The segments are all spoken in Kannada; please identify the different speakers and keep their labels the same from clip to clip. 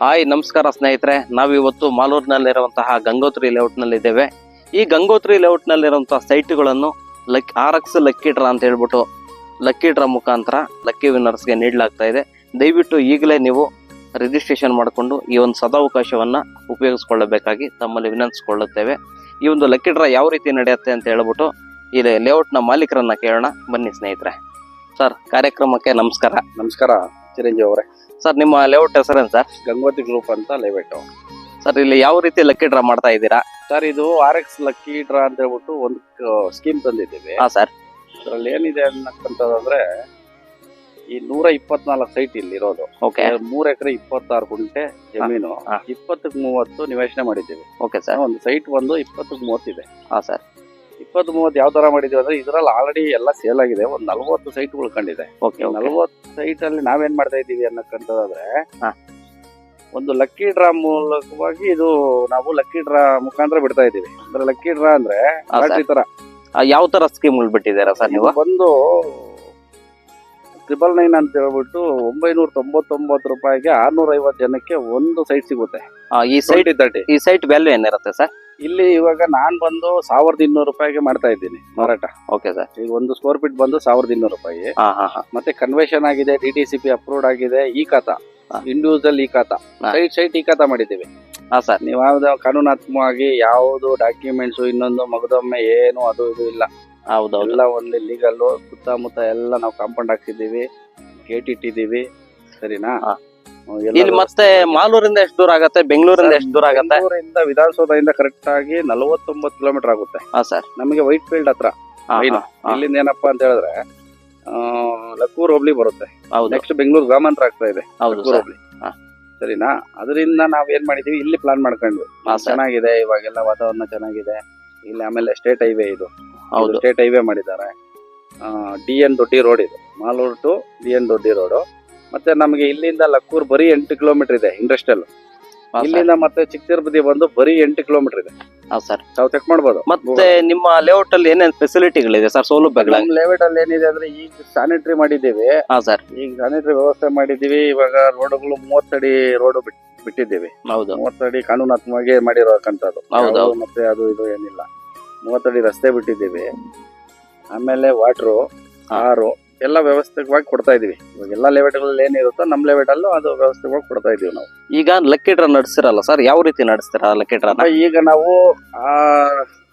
Speaker 1: ಹಾಯ್, ನಮಸ್ಕಾರ ಸ್ನೇಹಿತರೆ. ನಾವಿವತ್ತು ಮಾಲೂರಿನಲ್ಲಿರುವಂತಹ ಗಂಗೋತ್ರಿ ಲೇಔಟ್ನಲ್ಲಿದ್ದೇವೆ ಈ ಗಂಗೋತ್ರಿ ಲೇಔಟ್ನಲ್ಲಿರುವಂತಹ ಸೈಟ್ಗಳನ್ನು luck, R X lucky draw ಅಂತ ಹೇಳ್ಬಿಟ್ಟು ಲಕ್ಕಿ ಡ್ರಾ ಮುಖಾಂತರ ಲಕ್ಕಿ ವಿನ್ನರ್ಸ್ಗೆ ನೀಡಲಾಗ್ತಾ ಇದೆ. ದಯವಿಟ್ಟು ಈಗಲೇ ನೀವು ರಿಜಿಸ್ಟ್ರೇಷನ್ ಮಾಡಿಕೊಂಡು ಈ ಒಂದು ಸದಾವಕಾಶವನ್ನು ಉಪಯೋಗಿಸ್ಕೊಳ್ಳಬೇಕಾಗಿ ತಮ್ಮಲ್ಲಿ ವಿನಂತಿಸಿಕೊಳ್ಳುತ್ತೇವೆ. ಈ ಒಂದು ಲಕ್ಕಿ ಡ್ರಾ ಯಾವ ರೀತಿ ನಡೆಯುತ್ತೆ ಅಂತ ಹೇಳ್ಬಿಟ್ಟು ಈ ಲೇಔಟ್ನ ಮಾಲೀಕರನ್ನ ಕೇಳೋಣ. ಬನ್ನಿ ಸ್ನೇಹಿತರೆ. ಸರ್, ಕಾರ್ಯಕ್ರಮಕ್ಕೆ ನಮಸ್ಕಾರ.
Speaker 2: ನಮಸ್ಕಾರ. ಚಿರಂಜೀವಿ ಅವರೇ.
Speaker 1: ಸರ್ ನಿಮ್ಮ ಲೇಔಟ್ ಹೆಸರೇನು ಸರ್?
Speaker 2: ಗಂಗೋತಿ ಗ್ರೂಪ್ ಅಂತ ಲೇಔಟ್
Speaker 1: ಸರ್ ಇಲ್ಲಿ ಯಾವ ರೀತಿ ಲಕ್ಕಿ ಡ್ರಾ ಮಾಡ್ತಾ ಇದ್ದೀರಾ?
Speaker 2: ಸರ್ ಇದು ಆರ್ ಎಕ್ಸ್ ಲಕ್ಕಿ ಡ್ರಾ ಅಂತ ಹೇಳ್ಬಿಟ್ಟು ಒಂದು ಸ್ಕೀಮ್ ತಂದಿದ್ದೀವಿ.
Speaker 1: ಹಾ ಸರ್.
Speaker 2: ಇದರಲ್ಲಿ ಏನಿದೆ ಅನ್ನಕ್ಕಂಥದ್ದಂದ್ರೆ ಈ ನೂರ ಇಪ್ಪತ್ನಾಲ್ಕು ಸೈಟ್ ಇಲ್ಲಿ ಇರೋದು.
Speaker 1: ಓಕೆ
Speaker 2: ಮೂರ್ ಎಕರೆ ಇಪ್ಪತ್ತಾರು ಗುಂಟೆ ಜಮೀನು.
Speaker 1: ಇಪ್ಪತ್ತಕ್
Speaker 2: ಇಪ್ಪತ್ತಕ್ಕೆ ಮೂವತ್ತು ನಿವೇಶನೆ ಮಾಡಿದ್ದೀವಿ.
Speaker 1: ಓಕೆ ಸರ್
Speaker 2: ಒಂದು ಸೈಟ್ ಬಂದು ಇಪ್ಪತ್ತಕ್ಕೆ ಮೂವತ್ತಿದೆ
Speaker 1: ಹಾ ಸರ್.
Speaker 2: ಇಪ್ಪತ್ತು ಮೂವತ್ತು ಯಾವ ತರ ಮಾಡಿದೀವಿ ಅಂದ್ರೆ ಇದರಲ್ಲಿ ಆಲ್ರೆಡಿ ಎಲ್ಲ ಸೇಲ್ ಆಗಿದೆ. ಒಂದು ನಲ್ವತ್ತು ಸೈಟ್ ಉಳ್ಕೊಂಡಿದೆ
Speaker 1: ಓಕೆ
Speaker 2: ನಲ್ವತ್ತು ಸೈಟ್ ಅಲ್ಲಿ ನಾವೇನ್ ಮಾಡ್ತಾ ಇದ್ದೀವಿ
Speaker 1: ಅನ್ನಕಂತದಾದ್ರೆ.
Speaker 2: ಒಂದು ಲಕ್ಕಿ ಡ್ರಾ ಮೂಲಕವಾಗಿ ಇದು ನಾವು ಲಕ್ಕಿ ಡ್ರಾ ಮುಖಾಂತರ ಬಿಡ್ತಾ ಇದ್ದೀವಿ. ಅಂದ್ರೆ ಲಕ್ಕಿ ಡ್ರಾ ಅಂದ್ರೆ
Speaker 1: ಹಾ,
Speaker 2: ಲಾಟ್ರಿ ತರ.
Speaker 1: ಯಾವ ತರ ಸ್ಕೀಮ್ಗಳು ಬಿಟ್ಟಿದ್ದೀರಾ ಸರ್ ನೀವು?
Speaker 2: ಒಂದು ಬಂದು ಟ್ರಿಬಲ್ ನೈನ್ ಅಂತ ಹೇಳ್ಬಿಟ್ಟು ಒಂಬೈನೂರ ತೊಂಬತ್ತೊಂಬತ್ತು ರೂಪಾಯಿಗೆ ಆರ್ನೂರ ಐವತ್ತು ಜನಕ್ಕೆ ಒಂದು ಸೈಟ್ ಸಿಗುತ್ತೆ.
Speaker 1: ಆ, ಈ ಸೈಟ್
Speaker 2: ತರ್ಟಿ
Speaker 1: ಈ ಸೈಟ್ ವ್ಯಾಲ್ಯೂ ಏನಿರುತ್ತೆ ಸರ್
Speaker 2: ಇಲ್ಲಿ ಇವಾಗ ನಾನು ಬಂದು ಸಾವಿರದ ಇನ್ನೂರು ರೂಪಾಯಿಗೆ ಮಾಡ್ತಾ ಇದ್ದೀನಿ ಮಾರಾಟ.
Speaker 1: ಓಕೆ ಸರ್
Speaker 2: ಈಗ ಒಂದು ಸ್ಕೋರ್ ಫೀಟ್ ಬಂದು ಸಾವಿರದ ಇನ್ನೂರು ರೂಪಾಯಿ
Speaker 1: ಹಾ ಹಾ ಹಾ.
Speaker 2: ಮತ್ತೆ ಕನ್ವೆಷನ್ ಆಗಿದೆ D T C P approved ಆಗಿದೆ ಈ ಖಾತಾ.
Speaker 1: ಹಾ.
Speaker 2: ಇಂಡಿವಿಜುವಲ್ ಈ ಖಾತಾ.
Speaker 1: ಹಾ.
Speaker 2: ಸೈಟ್ ಸೈಟ್ ಈ ಖಾತಾ ಮಾಡಿದ್ದೀವಿ.
Speaker 1: ಹಾ ಸರ್
Speaker 2: ನೀವು ಯಾವ್ದು ಕಾನೂನಾತ್ಮಕವಾಗಿ ಯಾವುದು ಡಾಕ್ಯುಮೆಂಟ್ಸ್ ಇನ್ನೊಂದು ಮಗದೊಮ್ಮೆ ಏನು ಅದು ಇದು ಇಲ್ಲ.
Speaker 1: ಹೌದು
Speaker 2: ಎಲ್ಲ ಒಂದು ಲೀಗಲ್ ಸುತ್ತಮುತ್ತ ಎಲ್ಲ ನಾವು ಕಾಂಪೌಂಡ್ ಹಾಕ್ಸಿದ್ದೀವಿ ಗೇಟ್ ಇಟ್ಟಿದ್ದೀವಿ. ಸರಿನಾ?
Speaker 1: ಹಾ. ಇಲ್ಲಿ ಮತ್ತೆ ಮಾಲೂರಿಂದ ಎಷ್ಟು ದೂರ ಆಗುತ್ತೆ? ಬೆಂಗಳೂರಿಂದ ಎಷ್ಟು ದೂರ ಆಗತ್ತೆ?
Speaker 2: ಬೆಂಗಳೂರಿಂದ ವಿಧಾನಸೌಧದಿಂದ ಕರೆಕ್ಟ್ ಆಗಿ ನಲವತ್ತೊಂಬತ್ತು ಕಿಲೋಮೀಟರ್ ಆಗುತ್ತೆ.
Speaker 1: ಹಾ ಸರ್
Speaker 2: ನಮಗೆ ವೈಟ್ ಫೀಲ್ಡ್ ಹತ್ರ. ಇಲ್ಲಿಂದ ಏನಪ್ಪಾ ಅಂತ ಹೇಳಿದ್ರೆ ಲಕ್ಕೂರ್ ಹೋಬ್ಳಿ ಬರುತ್ತೆ. ನೆಕ್ಸ್ಟ್ ಬೆಂಗಳೂರು ಗ್ರಾಮಾಂತರ ಆಗ್ತಾ ಇದೆ ಲಕ್ಕೂರ್ ಹೋಬ್ಳಿ. ಸರಿನಾ? ಅದರಿಂದ ನಾವ್ ಏನ್ ಮಾಡಿದೀವಿ ಇಲ್ಲಿ ಪ್ಲಾನ್ ಮಾಡ್ಕೊಂಡ್ವಿ ಚೆನ್ನಾಗಿದೆ ಇವಾಗೆಲ್ಲ ವಾತಾವರಣ ಚೆನ್ನಾಗಿದೆ. ಇಲ್ಲಿ ಆಮೇಲೆ ಸ್ಟೇಟ್ ಹೈವೇ ಇದು. ಸ್ಟೇಟ್ ಹೈವೇ ಮಾಡಿದ್ದಾರೆ. ಡಿ ಎನ್ ದೊಡ್ಡಿ ರೋಡ್ ಇದು. Malur to D N Doddi road ಮತ್ತೆ ನಮಗೆ ಇಲ್ಲಿಂದ ಲಕ್ಕೂರ್ ಬರೀ ಎಂಟು ಕಿಲೋಮೀಟರ್ ಇದೆ ಇಂಡಸ್ಟ್ರಿಯಲ್ ಇಲ್ಲಿಂದ ಮತ್ತೆ ಚಿಕ್ಕ ತಿರುಪತಿ ಬಂದು ಬರೀ ಎಂಟು ಕಿಲೋಮೀಟರ್ ಇದೆ.
Speaker 1: ಹಾ ಸರ್.
Speaker 2: ನಾವು ಚೆಕ್ ಮಾಡಬಹುದು
Speaker 1: ಮತ್ತೆ ನಿಮ್ಮ ಲೇಔಟ್ ಅಲ್ಲಿ ಏನೇನ್ ಫೆಸಿಲಿಟಿಗಳಿದೆ ಸರ್ ಸೌಲಭ್ಯಗಳ?
Speaker 2: ನಮ್ಮ ಲೇಔಟ್ ಅಲ್ಲಿ ಏನಿದೆ ಅಂದ್ರೆ ಈಗ ಸ್ಯಾನಿಟರಿ ಮಾಡಿದ್ದೀವಿ.
Speaker 1: ಹಾ ಸರ್.
Speaker 2: ಈಗ ಸ್ಯಾನಿಟರಿ ವ್ಯವಸ್ಥೆ ಮಾಡಿದ್ದೀವಿ ಇವಾಗ ರೋಡ್ಗಳು ಮೂವತ್ತಡಿ ರೋಡ್ ಬಿಟ್ಟಿದ್ದೀವಿ.
Speaker 1: ಹೌದು.
Speaker 2: ಮೂವತ್ತಡಿ ಕಾನೂನಾತ್ಮಕವಾಗಿ ಮಾಡಿರೋಕ್ಕಂಥದ್ದು
Speaker 1: ಹೌದು,
Speaker 2: ಮತ್ತೆ ಅದು ಇದು ಏನಿಲ್ಲ. ಮೂವತ್ತಡಿ ರಸ್ತೆ ಬಿಟ್ಟಿದ್ದೀವಿ. ಆಮೇಲೆ ವಾಟ್ರು ಆರು ಎಲ್ಲ ವ್ಯವಸ್ಥಿತವಾಗಿ ಕೊಡ್ತಾ ಇದೀವಿ. ಇವಾಗ ಎಲ್ಲ ಲೇಔಟ್ಗಳಲ್ಲಿ ಏನಿರುತ್ತೋ ನಮ್ಮ ಲೇಔಟ್ ಅಲ್ಲೂ ಅದು ವ್ಯವಸ್ಥಿತವಾಗಿ ಕೊಡ್ತಾ ಇದೀವಿ ನಾವು.
Speaker 1: ಈಗ ಲಕ್ಕಿ ಡ್ರಾ ನಡೆಸ್ತಿರಲ್ಲ ಸರ್ ಯಾವ ರೀತಿ ನಡೆಸ್ತೀರಾ ಲಕ್ಕಿ ಡ್ರಾ
Speaker 2: ಈಗ ನಾವು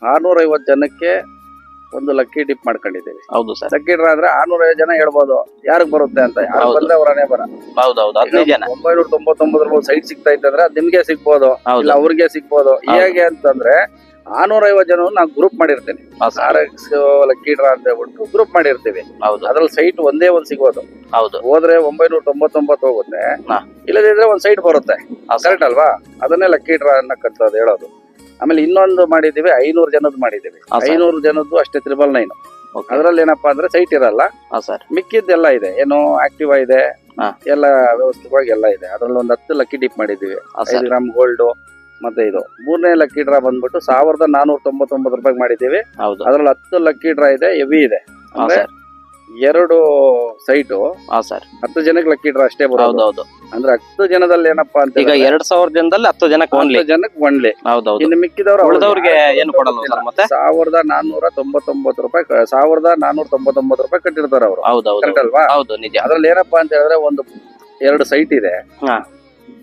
Speaker 2: ಆರ್ನೂರ ಐವತ್ತು ಜನಕ್ಕೆ ಒಂದು ಲಕ್ಕಿ ಡಿಪ್ ಮಾಡ್ಕೊಂಡಿದ್ದೀವಿ.
Speaker 1: ಹೌದು ಸರ್
Speaker 2: ಲಕ್ಕಿ ಡ್ರಾ ಅಂದ್ರೆ ಆರ್ನೂರ ಐವತ್ತು ಜನ ಹೇಳ್ಬೋದು. ಯಾರಿಗೆ ಬರುತ್ತೆ ಅಂತ? ಯಾರು
Speaker 1: ಹೌದು.
Speaker 2: ಬಂದ್ರೆ ಅವರನೇ ಬರ.
Speaker 1: ಹೌದೌದು ಹದಿನೈದು ಜನ.
Speaker 2: ಒಂಬೈನೂರ ತೊಂಬತ್ತೊಂಬತ್ತು ಸೈಟ್ ಸಿಗ್ತಾ ಇತ್ತಂದ್ರೆ ಅದ್ ನಿಮ್ಗೆ ಸಿಗ್ಬೋದು
Speaker 1: ಹೌದು.
Speaker 2: ಇಲ್ಲ ಅವ್ರಿಗೆ ಸಿಗ್ಬೋದು. ಹೇಗೆ ಅಂತಂದ್ರೆ ಆರ್ನೂರ ಐವತ್ ಜನ ನಾವು ಗ್ರೂಪ್ ಮಾಡಿರ್ತೇನೆ. ಆರ್ ಎಕ್ಸ್ ಲಕ್ಕಿ ಡ್ರಾ ಅಂತ ಹೇಳ್ಬಿಟ್ಟು ಗ್ರೂಪ್ ಮಾಡಿರ್ತೀವಿ.
Speaker 1: ಹೌದು.
Speaker 2: ಅದ್ರಲ್ಲಿ ಸೈಟ್ ಒಂದೇ ಒಂದ್ ಸಿಗೋದು
Speaker 1: ಹೌದು.
Speaker 2: ಹೋದ್ರೆ ಒಂಬೈನೂರ ತೊಂಬತ್ತೊಂಬತ್ತು ಹೋಗುತ್ತೆ. ಇಲ್ಲದಿದ್ರೆ ಒಂದ್ ಸೈಟ್ ಬರುತ್ತೆ. ಕರೆಕ್ಟ್ ಅಲ್ವಾ? ಅದನ್ನೇ ಲಕ್ಕಿ ಡ್ರಾ ಅನ್ನಕ್ಕಂಥದ್ದು ಹೇಳೋದು. ಆಮೇಲೆ ಇನ್ನೊಂದು ಮಾಡಿದೀವಿ ಐನೂರು ಜನದ್ದು ಮಾಡಿದೀವಿ
Speaker 1: ಹಾ,
Speaker 2: ಐನೂರು ಜನದ್ದು ಅಷ್ಟೇ ತ್ರಿಬಲ್ ನೈನ್ ಅದ್ರಲ್ಲಿ ಏನಪ್ಪಾ ಅಂದ್ರೆ ಸೈಟ್ ಇರಲ್ಲ. ಮಿಕ್ಕಿದ್ದೆಲ್ಲ ಇದೆ. ಏನು ಆಕ್ಟಿವ್ ಇದೆ ಎಲ್ಲ ವ್ಯವಸ್ಥಿತವಾಗಿ ಎಲ್ಲ ಇದೆ. ಅದ್ರಲ್ಲಿ ಒಂದ್ ಹತ್ತು ಲಕ್ಕಿ ಡಿಪ್ ಮಾಡಿದೀವಿ ಐದು ಗ್ರಾಮ್ ಗೋಲ್ಡ್ ಮತ್ತೆ ಇದು ಮೂರನೇ ಲಕ್ಕಿ ಡ್ರಾ ಬಂದ್ಬಿಟ್ಟು ಸಾವಿರದ ನಾನೂರ ತೊಂಬತ್ತೊಂಬತ್ತು ರೂಪಾಯಿ ಮಾಡಿದ್ದೀವಿ.
Speaker 1: ಹೌದು.
Speaker 2: ಅದ್ರಲ್ಲಿ ಹತ್ತು ಲಕ್ಕಿ ಡ್ರಾ ಇದೆ ಹೆವಿ ಇದೆ.
Speaker 1: ಹಾ
Speaker 2: ಅಂದ್ರೆ
Speaker 1: ಸರ್.
Speaker 2: ಎರಡು ಸೈಟು
Speaker 1: ಹಾ ಸರ್.
Speaker 2: ಹತ್ತು ಜನಕ್ಕೆ ಲಕ್ಕಿ ಡ್ರಾ ಅಷ್ಟೇ ಬರೋದು.
Speaker 1: ಹೌದು
Speaker 2: ಅಂದ್ರೆ ಹತ್ತು ಜನದಲ್ಲಿ ಏನಪ್ಪಾ ಅಂತ
Speaker 1: ಈಗ ಎರಡ್ ಸಾವಿರ ಜನದಲ್ಲಿ ಹತ್ತು ಜನಕ್ಕೆ ಓನ್ಲಿ
Speaker 2: ಹತ್ತು ಜನಕ್ಕೆ ಒನ್ಲಿ
Speaker 1: ಹೌದೌದು
Speaker 2: ಇನ್ನು ಮಿಕ್ಕಿದವರು
Speaker 1: ಉಳಿದವ್ರಿಗೆ ಏನು ಕೊಡಲ್ಲ ಸರ್ ಮತ್ತೆ?
Speaker 2: ಸಾವಿರದ ನಾನೂರ ತೊಂಬತ್ತೊಂಬತ್ತು ರೂಪಾಯಿ ಕ- ಸಾವಿರದ ನಾನೂರ ತೊಂಬತ್ತೊಂಬತ್ತು ರೂಪಾಯಿ ಕಟ್ಟಿರ್ತಾರೆ ಅವರು.
Speaker 1: ಹೌದು
Speaker 2: ಕರೆಕ್ಟ್ ಅಲ್ವಾ?
Speaker 1: ಹೌದು ನಿಜ.
Speaker 2: ಅದ್ರಲ್ಲಿ ಏನಪ್ಪಾ ಅಂತ ಹೇಳಿದ್ರೆ ಒಂದು ಎರಡು ಸೈಟ್ ಇದೆ.
Speaker 1: ಹಾ.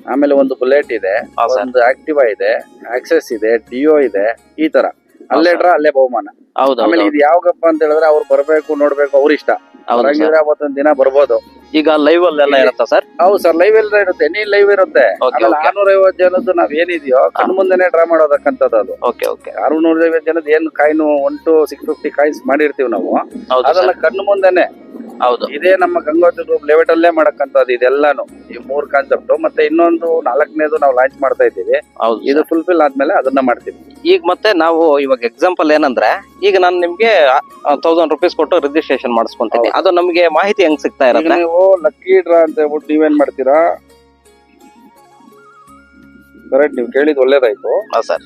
Speaker 2: ಆಮೇಲೆ ಒಂದು ಬುಲೆಟ್ ಇದೆ ಒಂದು ಆಕ್ಟಿವಾ ಇದೆ ಆಕ್ಸೆಸ್ ಇದೆ ಡಿಯೋ ಇದೆ ಈ ತರ. ಅಲ್ಲೇ ಡ್ರಾ ಅಲ್ಲೇ ಬಹುಮಾನ.
Speaker 1: ಹೌದು
Speaker 2: ಆಮೇಲೆ ಇದು ಯಾವಾಗಪ್ಪ ಅಂತ ಹೇಳಿದ್ರೆ ಅವ್ರು ಬರ್ಬೇಕು ನೋಡ್ಬೇಕು ಅವ್ರ ಇಷ್ಟ.
Speaker 1: ಹೌದು
Speaker 2: ಅವತ್ತೊಂದ್ ದಿನ ಬರ್ಬೋದು.
Speaker 1: ಈಗ ಲೈವ್ ಅಲ್ಲೆಲ್ಲ ಇರುತ್ತಾ ಸರ್?
Speaker 2: ಹೌದು ಸರ್ ಲೈವ್ ಎಲ್ಲ ಇರುತ್ತೆ. ನೀನ್ ಲೈವ್ ಇರುತ್ತೆ. ಆಮೇಲೆ ಆರ್ನೂರ ಐವತ್ತು ಜನದ್ದು ನಾವ್ ಏನಿದೆಯೋ ಕಣ್ ಮುಂದೆನೆ ಡ್ರಾ ಮಾಡೋದಕ್ಕಂಥದ್ದು ಅದು.
Speaker 1: ಓಕೆ ಓಕೆ
Speaker 2: ಆರ್ನೂರ ಐವತ್ತು ಜನದ ಏನ್ coin one two six fifty coins ಮಾಡಿರ್ತೀವಿ ನಾವು.
Speaker 1: ಹೌದು
Speaker 2: ಅದನ್ನ
Speaker 1: ಸರ್
Speaker 2: ಕಣ್ಣು ಮುಂದೆನೆ.
Speaker 1: ಹೌದು.
Speaker 2: ಇದೇ ನಮ್ಮ ಗಂಗೋತ್ರಿ ಗ್ರೂಪ್ ಲೆವೆಟ್ ಅಲ್ಲೇ ಮಾಡಕ್ಕಂಥದ್ದು ಇದೆಲ್ಲಾನು. ಈ ಮೂರ್ ಕಾನ್ಸೆಪ್ಟ್ ಮತ್ತೆ ಇನ್ನೊಂದು ನಾಲ್ಕನೇದು ನಾವು ಲಾಂಚ್ ಮಾಡ್ತಾ ಇದ್ದೀವಿ.
Speaker 1: ಹೌದು
Speaker 2: ಇದು ಫುಲ್ಫಿಲ್ ಆದ್ಮೇಲೆ ಅದನ್ನ ಮಾಡ್ತೀವಿ.
Speaker 1: ಈಗ ಮತ್ತೆ ನಾವು ಇವಾಗ ಎಕ್ಸಾಂಪಲ್ ಏನಂದ್ರೆ ಈಗ ನಾನು ನಿಮ್ಗೆ ತೌಸಂಡ್ ರುಪೀಸ್ ಕೊಟ್ಟು ರಿಜಿಸ್ಟ್ರೇಷನ್ ಮಾಡಿಸ್ಕೊಂತೀನಿ. ಅದು ನಮ್ಗೆ ಮಾಹಿತಿ ಹೆಂಗ್ ಸಿಗ್ತಾ ಇರತ್ತೆ?
Speaker 2: ನೀವು ಲಕ್ಕಿ ಡ್ರಾ ಅಂತ ಹೇಳ್ಬಿಟ್ಟು ನೀವೇನ್ ಮಾಡ್ತೀರಾ? ಕರೆಕ್ಟ್ ನೀವು ಕೇಳಿದ್ ಒಳ್ಳೇದಾಯ್ತು.
Speaker 1: ಹಾ ಸರ್.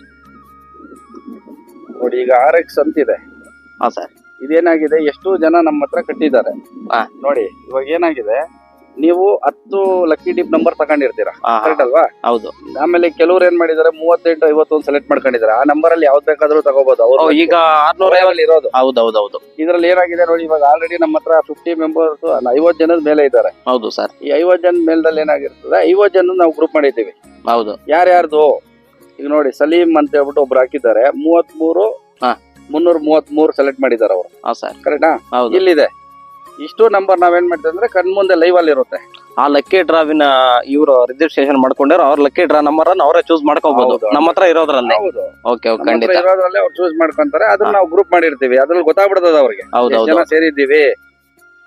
Speaker 2: ನೋಡಿ ಈಗ ಆರ್ ಎಕ್ಸ್ ಅಂತಿದೆ
Speaker 1: ಹಾ ಸರ್.
Speaker 2: ಇದೇನಾಗಿದೆ? ಎಷ್ಟು ಜನ ನಮ್ಮ ಹತ್ರ ಕಟ್ಟಿದ್ದಾರೆ. ನೋಡಿ ಇವಾಗ ಏನಾಗಿದೆ? ನೀವು ಹತ್ತು ಲಕ್ಕಿ ಡಿಪ್ ನಂಬರ್ ತಗೊಂಡಿರ್ತೀರಾ. ಕರೆಕ್ಟ್ ಅಲ್ವಾ?
Speaker 1: ಹೌದು.
Speaker 2: ಆಮೇಲೆ ಕೆಲವ್ರು ಏನ್ ಮಾಡಿದಾರೆ ಮೂವತ್ತೆಂಟು ಐವತ್ತೊಂದು ಸೆಲೆಕ್ಟ್ ಮಾಡ್ಕೊಂಡಿದ್ದಾರೆ ಆ ನಂಬರ್ ಅಲ್ಲಿ ಯಾವ್ದು ಬೇಕಾದ್ರೂ ತಗೋಬಹುದು ಅವ್ರು
Speaker 1: ಈಗ ಆರ್ನೂರ
Speaker 2: ಇರೋದು
Speaker 1: ಹೌದು ಹೌದು ಹೌದು
Speaker 2: ಇದ್ರಲ್ಲಿ ಏನಾಗಿದೆ ನೋಡಿ ಇವಾಗ ಆಲ್ರೆಡಿ ನಮ್ಮ ಹತ್ರ ಫಿಫ್ಟಿ ಮೆಂಬರ್ಸ್ ಐವತ್ತು ಜನದ ಮೇಲೆ ಇದ್ದಾರೆ.
Speaker 1: ಹೌದು ಸರ್.
Speaker 2: ಈ ಐವತ್ತು ಜನದ ಮೇಲ್ದಲ್ಲಿ ಏನಾಗಿರ್ತದೆ ಐವತ್ತು ಜನ ನಾವು ಗ್ರೂಪ್ ಮಾಡಿದ್ದೀವಿ.
Speaker 1: ಹೌದು.
Speaker 2: ಯಾರ್ಯಾರ್ದು? ಈಗ ನೋಡಿ ಸಲೀಂ ಅಂತ ಹೇಳ್ಬಿಟ್ಟು ಒಬ್ರು ಹಾಕಿದ್ದಾರೆ. ಮೂವತ್ ಮೂರು
Speaker 1: ಹಾ.
Speaker 2: ಮುನ್ನೂರ ಮೂವತ್ ಮೂರು ಸೆಲೆಕ್ಟ್ ಮಾಡಿದ್ದಾರೆ ಅವರು. ಕರೆಕ್ಟಾ ಇಲ್ಲಿದೆ. ಇಷ್ಟು ನಂಬರ್ ನಾವೇನ್ ಮಾಡ್ತೇವೆ ಅಂದ್ರೆ ಕಣ್ ಮುಂದೆ ಲೈವ್ ಅಲ್ಲಿ ಇರುತ್ತೆ.
Speaker 1: ಆ ಲಕ್ಕಿ ಡ್ರಾವಿನ ಇವರು ರಿಜಿಸ್ಟ್ರೇಷನ್ ಮಾಡ್ಕೊಂಡಿರೋ ಅವ್ರ ಲಕ್ಕಿ ಡ್ರಾ ನಂಬರ್ ಅನ್ನ ಅವರೇ ಚೂಸ್ ಮಾಡ್ಕೋಬಹುದು
Speaker 2: ಹೌದು.
Speaker 1: ನಮ್ಮ ಹತ್ರ ಇರೋದ್ರಲ್ಲೇ.
Speaker 2: ಹೌದು.
Speaker 1: ಓಕೆ ಓಕೆ ಖಂಡಿತ.
Speaker 2: ಇರೋದ್ರಲ್ಲೇ ಅವ್ರು ಚೂಸ್ ಮಾಡ್ಕೊಂತಾರೆ. ಅದನ್ನ ನಾವು ಗ್ರೂಪ್ ಮಾಡಿರ್ತೀವಿ. ಅದ್ರಲ್ಲಿ ಗೊತ್ತಾಗ್ಬಿಡ್ತದ ಅವ್ರಿಗೆ.
Speaker 1: ಹೌದು
Speaker 2: ಎಷ್ಟ್
Speaker 1: ಹೌದು.
Speaker 2: ಜನ ಸೇರಿದ್ದೀವಿ?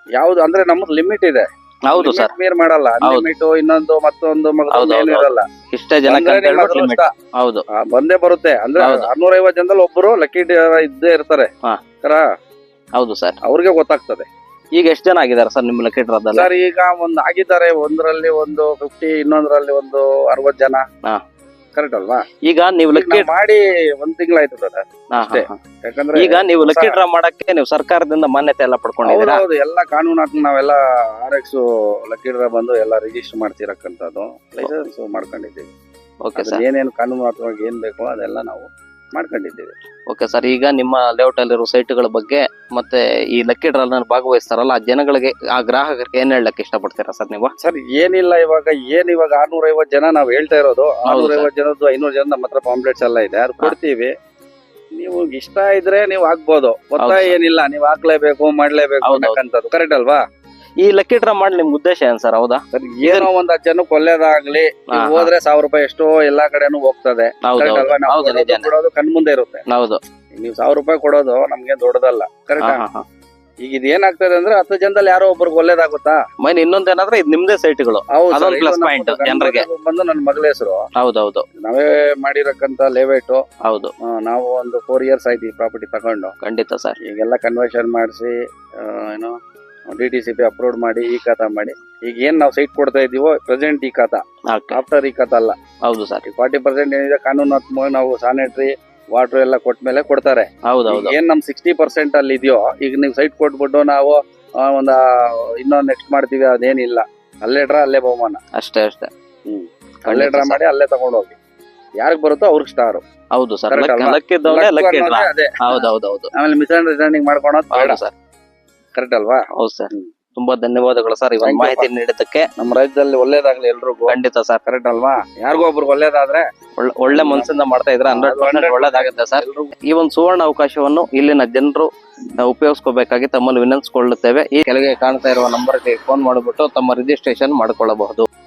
Speaker 2: ಯಾವ್ದು ಅಂದ್ರೆ ನಮ್ದು ಲಿಮಿಟ್ ಇದೆ.
Speaker 1: ಹೌದು ಸರ್.
Speaker 2: ಮೀರ್ ಮಾಡಲ್ಲ.
Speaker 1: ಹೌದು.
Speaker 2: ಲಿಮಿಟ್ ಇನ್ನೊಂದು ಮತ್ತೊಂದು
Speaker 1: ಹೌದು,
Speaker 2: ಮಗದೊಂದು
Speaker 1: ಹೌದು,
Speaker 2: ಏನು ಇರಲ್ಲ.
Speaker 1: ಇಷ್ಟೇ ಜನ
Speaker 2: ನಿಮ್ಮ ಅದೃಷ್ಟ.
Speaker 1: ಹೌದು.
Speaker 2: ಆ, ಬಂದೇ ಬರುತ್ತೆ. ಅಂದ್ರೆ
Speaker 1: ಹೌದು.
Speaker 2: ಆರ್ನೂರ ಐವತ್ತು ಜನದಲ್ಲಿ ಒಬ್ಬರು ಲಕ್ಕಿ ಇದ್ದೇ ಇರ್ತಾರೆ.
Speaker 1: ಹಾ.
Speaker 2: ಕರ?
Speaker 1: ಹೌದು ಸರ್.
Speaker 2: ಅವ್ರಿಗೆ ಗೊತ್ತಾಗ್ತದೆ.
Speaker 1: ಈಗ ಎಷ್ಟು ಜನ ಆಗಿದ್ದಾರೆ ಸರ್ ನಿಮ್ಮ ಲಕ್ಕಿ ಡ್ರಾದಲ್ಲಿ
Speaker 2: ಸರ್ ಈಗ ಒಂದು ಆಗಿದ್ದಾರೆ ಒಂದರಲ್ಲಿ ಒಂದು ಫಿಫ್ಟಿ ಇನ್ನೊಂದರಲ್ಲಿ ಒಂದು ಅರವತ್ ಜನ. ಕರೆಕ್ಟ್ ಅಲ್ವಾ
Speaker 1: ಈಗ ನೀವು ಲಕ್ಕಿ
Speaker 2: ಮಾಡಿ ಒಂದ್ ತಿಂಗಳಾಯ್ತು ಸರ್. ಅಷ್ಟೇ. ಯಾಕಂದ್ರೆ
Speaker 1: ಈಗ ನೀವು ಲಕ್ಕಿ ಡ್ರಾ ಮಾಡಕ್ಕೆ ನೀವು ಸರ್ಕಾರದಿಂದ ಮಾನ್ಯತೆ ಎಲ್ಲ ಪಡ್ಕೊಂಡಿದ್ದೀರಾ?
Speaker 2: ಹೌದು ಎಲ್ಲ ಕಾನೂನಾತ್ಮಕ ನಾವೆಲ್ಲ ಆರ್ ಎಕ್ಸ್ ಲಕ್ಕಿಡ್ರ ಬಂದು ಎಲ್ಲ ರಿಜಿಸ್ಟರ್ ಮಾಡ್ತಿರಕ್ಕಂಥದ್ದು. ಲೈಸೆನ್ಸ್ ಮಾಡ್ಕೊಂಡಿದ್ದೀವಿ.
Speaker 1: Okay sir.
Speaker 2: ಏನೇನು ಕಾನೂನಾತ್ಮಕ ಏನ್ ಬೇಕೋ ಅದೆಲ್ಲ ನಾವು ಮಾಡ್ಕೊಂಡಿದ್ದೀವಿ.
Speaker 1: ಓಕೆ ಸರ್ ಈಗ ನಿಮ್ಮ ಲೇಔಟ್ ಅಲ್ಲಿರೋ ಸೈಟ್ಗಳ ಬಗ್ಗೆ ಮತ್ತೆ ಈ ಲಕ್ಕಿ ಡ್ರಾ ಭಾಗವಹಿಸ್ತಾರಲ್ಲ ಆ ಜನಗಳಿಗೆ ಆ ಗ್ರಾಹಕರಿಗೆ ಏನ್ ಹೇಳಕ್ ಇಷ್ಟಪಡ್ತೀರಾ ಸರ್ ನೀವು?
Speaker 2: ಸರ್ ಏನಿಲ್ಲ ಇವಾಗ ಏನ್ ಇವಾಗ ಆರ್ನೂರ ಐವತ್ ಜನ ನಾವ್ ಹೇಳ್ತಾ ಇರೋದು ಆರ್ನೂರ ಐವತ್ ಜನದ್ದು ಐನೂರು ಜನ ನಮ್ಮ ಹತ್ರ ಪಾಂಪ್ಲೆಟ್ಸ್ ಎಲ್ಲ ಇದೆ ಅದು ಕೊಡ್ತೀವಿ. ನೀವು ಇಷ್ಟ ಇದ್ರೆ ನೀವು ಹಾಕ್ಬೋದು. ಒತ್ತಾಯ ಏನಿಲ್ಲ ನೀವು ಹಾಕ್ಲೇಬೇಕು ಮಾಡ್ಲೇಬೇಕು. ಅನ್ನಕ್ಕಂಥದ್ದು ಕರೆಕ್ಟ್ ಅಲ್ವಾ?
Speaker 1: ಈ ಲಕ್ಕಿ ಡ್ರಾ ಮಾಡಿ ನಿಮ್ ಉದ್ದೇಶ ಏನ್ ಸರ್? ಹೌದಾ?
Speaker 2: ಏನೋ ಒಂದ್ ಜನಕ್ಕೆ ಒಳ್ಳೇದಾಗ್ಲಿ.
Speaker 1: ಹಾ, ಹಾ.
Speaker 2: ಹೋದ್ರೆ ಸಾವಿರ ರೂಪಾಯಿ ಎಷ್ಟೋ ಎಲ್ಲಾ ಕಡೆನೂ ಹೋಗ್ತದೆ.
Speaker 1: ಹೌದು
Speaker 2: ಕರೆಕ್ಟ್
Speaker 1: ಹೌದು.
Speaker 2: ಅಲ್ವಾ ನಾವು
Speaker 1: ಹೌದು
Speaker 2: ಕೊಡೋದು
Speaker 1: ನಿಜ
Speaker 2: ಕೊಡೋದು ಕಣ್ ಮುಂದೆ ಇರುತ್ತೆ.
Speaker 1: ಹೌದು.
Speaker 2: ನೀವು ಸಾವಿರ ರೂಪಾಯಿ ಕೊಡೋದು ನಮ್ಗೆ ದೊಡ್ಡದಲ್ಲ. ಕರೆಕ್ಟ್
Speaker 1: ಹಾ, ಹಾ, ಹಾ.
Speaker 2: ಈಗ ಇದು ಏನಾಗ್ತದೆ ಅಂದ್ರೆ ಹತ್ತು ಜನದಲ್ಲಿ ಯಾರೋ ಒಬ್ರಿಗೆ ಒಳ್ಳೇದಾಗುತ್ತಾ?
Speaker 1: ಮೈನ್ ಇನ್ನೊಂದೇನಾದ್ರೆ ಇದು ನಿಮ್ದೇ ಸೈಟ್ಗಳು
Speaker 2: ಹೌದು
Speaker 1: ಅದೊಂದು
Speaker 2: sir,
Speaker 1: plus
Speaker 2: ನಮ್ಮ
Speaker 1: point
Speaker 2: ಗಂಡ
Speaker 1: ಜನರಿಗೆ.
Speaker 2: ಮಗ ಬಂದು ನನ್ನ ಮಗಳ ಹೆಸರು.
Speaker 1: ಹೌದೌದು
Speaker 2: ನಾವೇ ಮಾಡಿರಕ್ಕಂತ ಲೇವೇಟ್.
Speaker 1: ಹೌದು.
Speaker 2: ನಾವು ಒಂದು ಫೋರ್ ಇಯರ್ಸ್ ಆಯ್ತು ಈ ಪ್ರಾಪರ್ಟಿ ತಗೊಂಡು.
Speaker 1: ಖಂಡಿತ ಸರ್.
Speaker 2: ಈಗೆಲ್ಲ ಕನ್ವರ್ಷನ್ ಮಾಡಿಸಿ ಏನು D T C P upload ಮಾಡಿ ಈ ಖಾತಾ ಮಾಡಿ. ಈಗ ಏನ್ ನಾವು ಸೈಟ್ ಕೊಡ್ತಾ ಇದೀವೋ ಪ್ರೆಸೆಂಟ್ ಈ ಖಾತಾ. ಆಫ್ಟರ್ ಈ ಖಾತಾ ಅಲ್ಲ.
Speaker 1: ಹೌದು ಸರ್
Speaker 2: ಫಾರ್ಟಿ ಪರ್ಸೆಂಟ್ ಏನಿದೆ ಕಾನೂನಾತ್ಮಕ ನಾವು ಸ್ಯಾನಿಟರಿ ವಾಟರ್ ಎಲ್ಲ ಕೊಟ್ಟ ಮೇಲೆ ಕೊಡ್ತಾರೆ.
Speaker 1: ಹೌದು ಹೌದು.
Speaker 2: ಏನ್ ನಮ್ ಸಿಕ್ಸ್ಟಿ ಪರ್ಸೆಂಟ್ ಅಲ್ಲಿ ಇದೆಯೋ ಈಗ ನೀವು ಸೈಟ್ ಕೊಟ್ಬಿಟ್ಟು ನಾವು ಒಂದ ಇನ್ನೊಂದ್ ನೆಕ್ಸ್ಟ್ ಮಾಡ್ತೀವಿ ಅದೇನಿಲ್ಲ. ಅಲ್ಲೇ ಡ್ರಾ ಅಲ್ಲೇ ಬಹುಮಾನ.
Speaker 1: ಅಷ್ಟೇ ಅಷ್ಟೇ.
Speaker 2: ಅಲ್ಲೇ ಡ್ರಾ ಮಾಡಿ ಅಲ್ಲೇ ತಗೊಂಡು ಹೋಗಿ ಯಾರಿಗ್ ಬರುತ್ತೋ ಅವ್ರಿಗೆ ಸ್ಟಾರ್
Speaker 1: ಹೌದು ಸರ್
Speaker 2: ಆಮೇಲೆ ಮಿಸ್ಅಂಡರ್ಸ್ಟ್ಯಾಂಡಿಂಗ್ ಮಾಡ್ಕೊಳೋದು ಬೇಡ.
Speaker 1: ಸರ್
Speaker 2: ಕರೆಕ್ಟ್ ಅಲ್ವಾ?
Speaker 1: ಹೌದು ಸರ್. ತುಂಬಾ ಧನ್ಯವಾದಗಳು ಸರ್
Speaker 2: ಇವಾಗ
Speaker 1: ಮಾಹಿತಿ ನೀಡಿದ್ದಕ್ಕೆ.
Speaker 2: ನಮ್ಮ ರಾಜ್ಯದಲ್ಲಿ ಒಳ್ಳೇದಾಗ್ಲಿ ಎಲ್ರಿಗೂ.
Speaker 1: ಖಂಡಿತ ಸರ್.
Speaker 2: ಕರೆಕ್ಟ್ ಅಲ್ವಾ? ಯಾರಿಗೂ ಒಬ್ರು ಒಳ್ಳೇದಾದ್ರೆ
Speaker 1: ಒಳ್ಳೆ- ಮನಸ್ಸಿಂದ ಮಾಡ್ತಾ ಇದ್ರೆ ಹಂಡ್ರೆಡ್ ಪರ್ಸೆಂಟ್
Speaker 2: 100%
Speaker 1: ಒಳ್ಳೇದಾಗುತ್ತೆ ಸರ್. ಈ ಒಂದು ಸುವರ್ಣ ಅವಕಾಶವನ್ನು ಇಲ್ಲಿನ ಜನರು ಉಪಯೋಗಿಸ್ಕೋಬೇಕಾಗಿ ತಮ್ಮಲ್ಲಿ ವಿನಂತಿಸಿಕೊಳ್ಳುತ್ತೇವೆ. ಈ ಕೆಳಗೆ ಕಾಣ್ತಾ ಇರುವ ನಂಬರ್ಗೆ ಫೋನ್ ಮಾಡಿಬಿಟ್ಟು ತಮ್ಮ ರಿಜಿಸ್ಟ್ರೇಷನ್ ಮಾಡಿಕೊಳ್ಳಬಹುದು.